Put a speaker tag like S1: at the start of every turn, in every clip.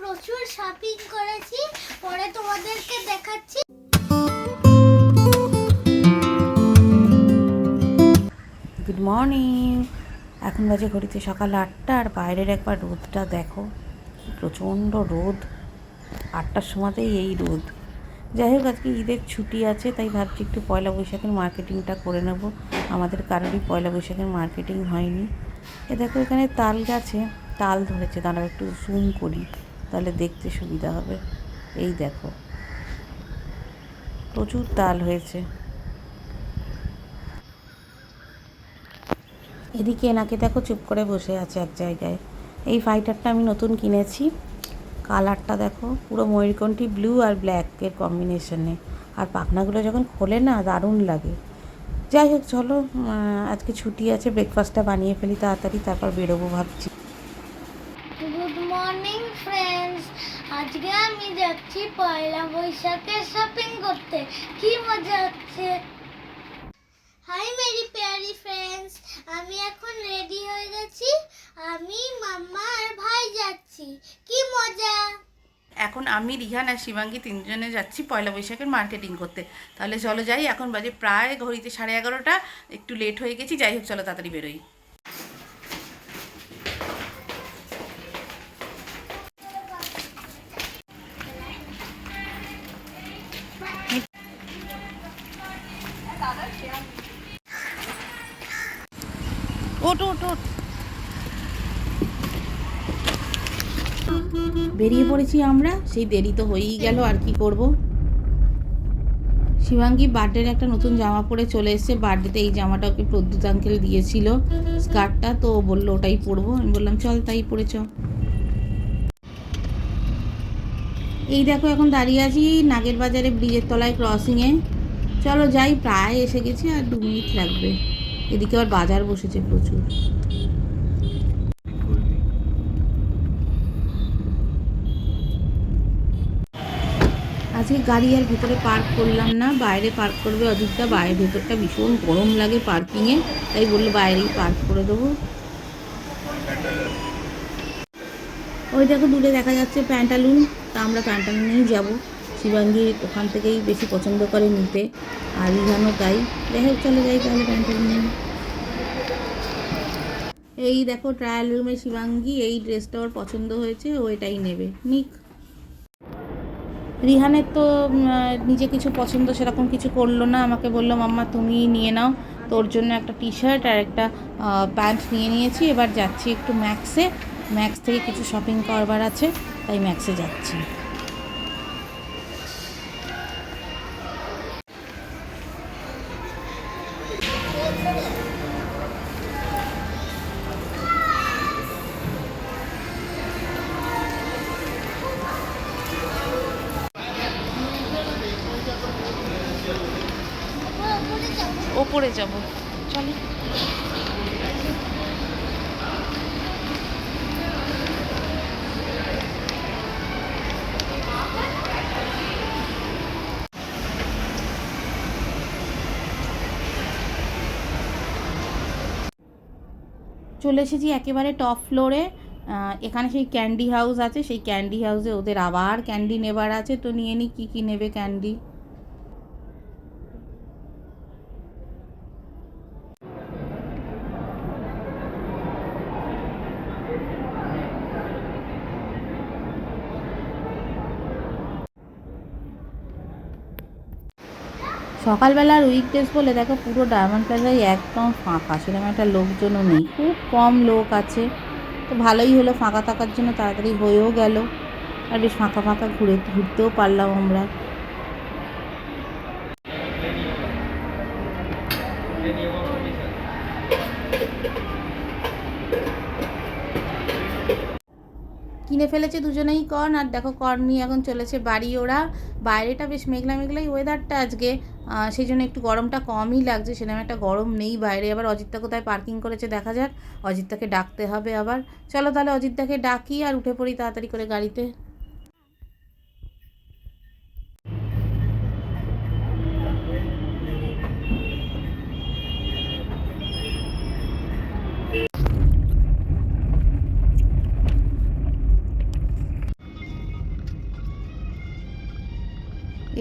S1: প্রচুর শপিং করেছি, পরে তোমাদেরকে দেখাচ্ছি।
S2: গুড মর্নিং এখন বাজে ঘড়িতে সকাল আটটা, আর বাইরের একবার রোদটা দেখো। প্রচণ্ড রোদ। আটটার সময়তেই এই রোদ। যাই হোক, আজকে ঈদের ছুটি আছে, তাই ভাবছি একটু পয়লা বৈশাখের মার্কেটিংটা করে নেব। আমাদের কারোরই পয়লা বৈশাখের মার্কেটিং হয়নি। এ দেখো এখানে তাল গাছে তাল ধরেছে, দাঁড়াও একটু জুম করি, তাহলে দেখতে সুবিধা হবে। এই দেখো, প্রচুর তাল হয়েছে। এদিকে এনাকে দেখো চুপ করে বসে আছে এক জায়গায়। এই ফাইটারটা আমি নতুন কিনেছি। কালারটা দেখো, পুরো ময়ূরকণ্ঠী ব্লু আর ব্ল্যাকের কম্বিনেশনে। আর পাখনাগুলো যখন খোলে না, দারুণ লাগে। যাই হোক, চলো আজকে ছুটি আছে ব্রেকফাস্টটা বানিয়ে ফেলি তাড়াতাড়ি, তারপর বেরোবো ভাবছি।
S1: গুড মর্নিং ফ্রেন্ডস আজকে আমি যাচ্ছি পয়লা বৈশাখে শপিং করতে। কি মজা হচ্ছে? হাই মেরি প্যারি ফ্রেন্ডস আমি এখন রেডি হয়ে গেছি। আমি, মাম্মা আর ভাই যাচ্ছি কি মজা
S2: এখন আমি, রিহান আর শিবাঙ্গী তিনজনে যাচ্ছি পয়লা বৈশাখের মার্কেটিং করতে। তাহলে চলো যাই, এখন বাজে প্রায় ঘড়িতে সাড়ে এগারোটা, একটু লেট হয়ে গেছি, যাই হোক, চলো তাড়াতাড়ি বেরোই। ওট ওট ওট বেরিয়ে পড়েছি আমরা। সেই দেরি তো হয়েই গেল, আর কি করব? শিবাঙ্গী বার্থডের একটা নতুন জামা পরে চলে এসেছে। বার্থডেতে এই জামাটা ওকে প্রদ্যুৎ আঙ্কেল দিয়েছিল। স্কার্টটা তো বলল ওটাই পরবো। আমি বললাম, চল তাই পরে চ। এই দেখো, এখন দাঁড়িয়ে আছি নাগের বাজারে ব্রিজের তলায় ক্রসিংয়ে চলো যাই, প্রায় এসে গেছি, আর দু মিনিট লাগবে। এদিকে আবার বাজার বসেছে প্রচুর। আজকে গাড়ি আর ভেতরে পার্ক করলাম না। বাইরে পার্ক করবে অযোধ্যা। বাইরে ভেতরটা ভীষণ গরম লাগে পার্কিংয়ে তাই বলল বাইরেই পার্ক করে দেবো। ওই দেখো দূরে দেখা যাচ্ছে প্যান্টালুন তা আমরা প্যান্টালুনেই যাব। শিবাঙ্গী ওখান থেকেই বেশি পছন্দ করে নিতে। আর রিহানও তাই। হোক, চলে যাই তাহলে প্যান্টালুনে এই দেখো ট্রায়াল রুমে শিবাঙ্গী। এই ড্রেসটা ওর পছন্দ হয়েছে ও এটাই নেবে। নিক। রিহানের তো নিজে কিছু পছন্দ সেরকম কিছু করল না। আমাকে বলল, মাম্মা, তুমি নিয়ে নাও। তোর জন্য একটা টি শার্ট আর একটা প্যান্ট নিয়ে নিয়েছি। এবার যাচ্ছি একটু ম্যাক্সে ম্যাক্স থেকে কিছু শপিং করবার আছে, তাই ম্যাক্সে যাচ্ছি।
S1: ওপরে যাব।
S2: চলো। চলে এসেছি একেবারে টপ ফ্লোরে এখানে সেই ক্যান্ডি হাউস আছে। সেই ক্যান্ডি হাউসে ওদের আবার ক্যান্ডি নেবার আছে। তো নিয়ে নি, কী কী নেবে ক্যান্ডি সকালবেলার উইকডেজ বলে দেখো পুরো ডায়মন্ড প্লাজায় একদম ফাঁকা, সেরকম একটা লোকজনও নেই। খুব কম লোক আছে। তো ভালোই হলো ফাঁকা থাকার জন্য তাড়াতাড়ি হয়েও গেল। আর বেশ ফাঁকা ফাঁকা ঘুরে, ঘুরতেও পারলাম আমরা। কিনে ফেলেছে দুজনেই কর্ন, আর দেখো কর্ন নিয়ে এখন চলেছে বাড়ি ওরা। বাইরেটা বেশ মেঘলা মেঘলাই ওয়েদারটা আজকে। সেই জন্য একটু গরমটা কমই লাগছে সেরকম একটা গরম নেই বাইরে। আবার অজিতদা কোথায় পার্কিং করেছে, দেখা যাক। অজিতদাকে ডাকতে হবে আবার। চলো তাহলে অজিতদাকে ডাকি আর উঠে পড়ি তাড়াতাড়ি করে গাড়িতে।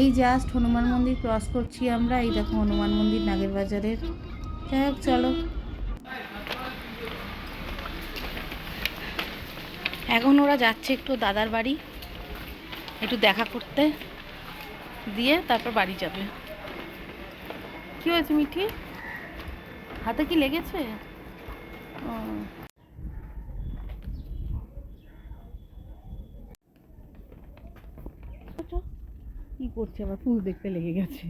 S2: এই জাস্ট হনুমান মন্দির ক্রস করছি আমরা। এই দেখো হনুমান মন্দির, নাগের বাজারের। যাই হোক, চলো। এখন ওরা যাচ্ছে একটু দাদার বাড়ি, একটু দেখা করতে। দিয়ে তারপর বাড়ি যাবে। কি হয়েছে মিঠি? হাতে কি লেগেছে? ও। করছে আবার ফুল দেখতে লেগে গেছে।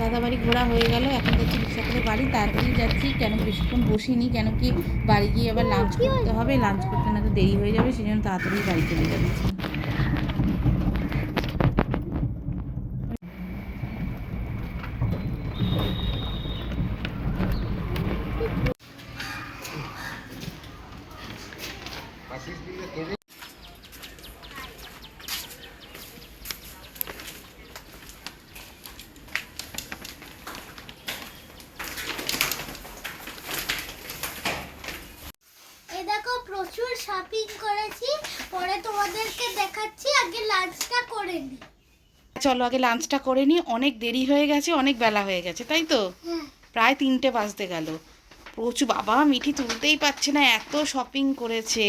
S2: দাদা বাড়ি ঘোরা হয়ে গেল এখন যাচ্ছি রিক্সা করে বাড়ি। তাড়াতাড়ি যাচ্ছি কেন বেশিক্ষণ বসিনি কেন কি বাড়ি গিয়ে আবার লাঞ্চ করতে হবে? লাঞ্চ করতে না তো দেরি হয়ে যাবে সেই জন্য তাড়াতাড়ি বাড়ি চলে যাচ্ছি।
S1: প্রচুর শপিং করেছি। পরে তোমাদেরকে দেখাচ্ছি আগে লাঞ্চটা করে নি।
S2: চলো আগে লাঞ্চটা করে নিই অনেক দেরি হয়ে গেছে অনেক বেলা হয়ে গেছে তাই তো?
S1: হ্যাঁ।
S2: প্রায় তিনটে বাজতে গেল। প্রচুর বাবা মিঠি তুলতেই পারছে না এত শপিং করেছে।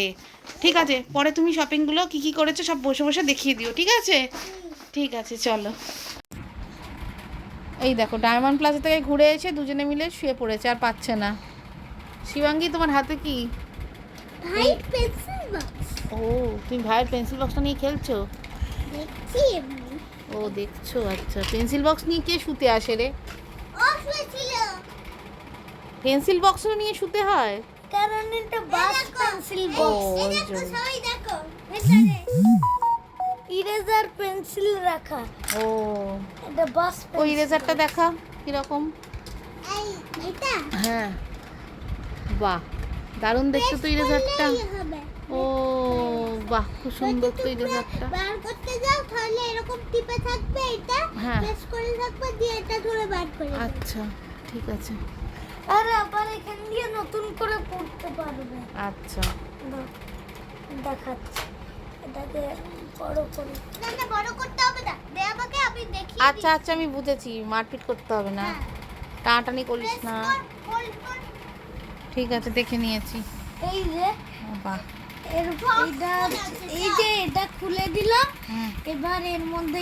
S2: ঠিক আছে পরে তুমি শপিংগুলো কি কি করেছ সব বসে বসে দেখিয়ে দিও ঠিক আছে? ঠিক আছে চলো। এই দেখো ডায়মন্ড প্লাজা থেকে ঘুরে এসে দুজনে মিলে শুয়ে পড়েছে আর পাচ্ছে না। শিবাঙ্গি তোমার হাতে কি? ও তুমি ভাইয়ের পেন্সিল বক্সটা নিয়ে খেলছো? ও দেখছ আচ্ছা। পেন্সিল বক্স নিয়ে কে শুতে আসে রে?
S1: ও শুয়েছিল।
S2: পেন্সিল বক্সও নিয়ে শুতে হয়?
S1: কারণ এটা বাস পেন্সিল বক্স। এই দেখো সবাই দেখো ভেতরে। ইরেজার পেন্সিল রাখা।
S2: ও।
S1: এটা বাস
S2: ওই ইরেজারটা দেখা কীরকম?
S1: এই এটা?
S2: হ্যাঁ। বাহ দারুণ দেখতে তো ইরেজারটা। ও বাহ খুব সুন্দর তো ইরেজারটা।
S1: বার করতে যাও তাহলে এরকম টিপে থাকবে এটা
S2: হ্যাঁ।
S1: প্রেস করে থাকবে দিয়ে এটা ধরে বার করে
S2: আচ্ছা ঠিক আছে।
S1: আর আবার এখান দিয়ে নতুন করে পড়তে পারবে।
S2: আচ্ছা।
S1: দেখাচ্ছি। এটাকে বড় করে। না না বড় করতে হবে না দে আমাকে আমি দেখি
S2: আচ্ছা আচ্ছা আমি বুঝেছি মারপিট করতে হবে না। টানাটানি করিস না। ঠিক আছে দেখে নিয়েছি।
S1: এই যে
S2: বাহ।
S1: এটা এই যে। এটা খুলে দিলাম এবার এর মধ্যে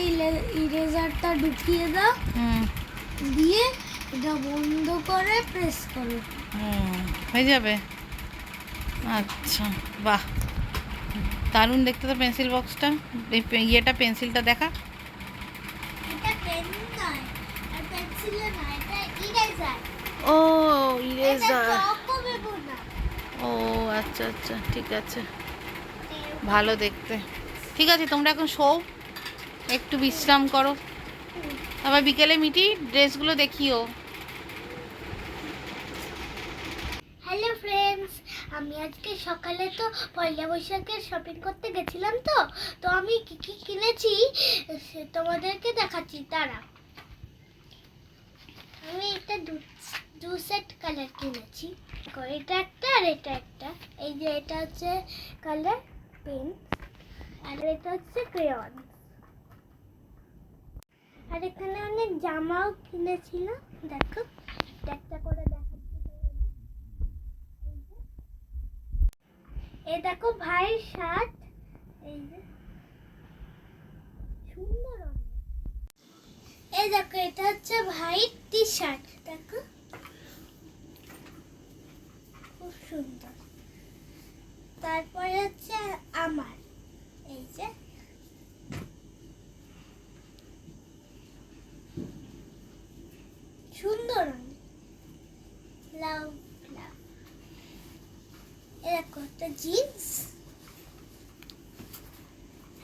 S1: ইরেজারটা ঢুকিয়ে দাও। দিয়ে এটা বন্ধ করে প্রেস করো।
S2: হুম, হয়ে যাবে? আচ্ছা বাহ। দারুণ দেখতে তো পেন্সিল বক্সটা ইয়েটা পেন্সিলটা দেখা। ও ইরেজার ও আচ্ছা আচ্ছা ঠিক আছে। ভালো দেখতে। ঠিক আছে তোমরা এখন শোও। একটু বিশ্রাম করো। আবার বিকেলে মিটি, ড্রেসগুলো দেখিও।
S1: হ্যালো ফ্রেন্ডস, আমি আজকে সকালে তো পয়লা বৈশাখের শপিং করতে গেছিলাম তো তো আমি কি কি কিনেছি সে তোমাদেরকে দেখাচ্ছি তারা আমি এটা দু সেট কালার কিনেছি এটা একটা আর এটা একটা। এই যে এটা হচ্ছে কালার পিঙ্ক, আর এটা হচ্ছে ক্রেয়ন। আর এখানে অনেক জামাও কিনেছিলাম দেখো একটা করে। এই দেখো ভাইয়ের শার্ট। এই যে। সুন্দর। এই দেখো, এটা হচ্ছে ভাইয়ের টি শার্ট দেখো। খুব সুন্দর। তারপরে হচ্ছে আমার এই যে সুন্দর অনেক লাভ লাভ এরকম একটা জিন্স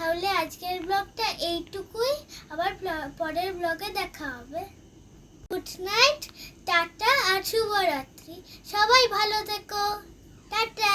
S1: তাহলে আজকের ব্লগটা এইটুকুই। আবার পরের ব্লগে দেখা হবে। গুড নাইট টাটা আর শুভরাত্রি। সবাই ভালো থেকো। টাটা।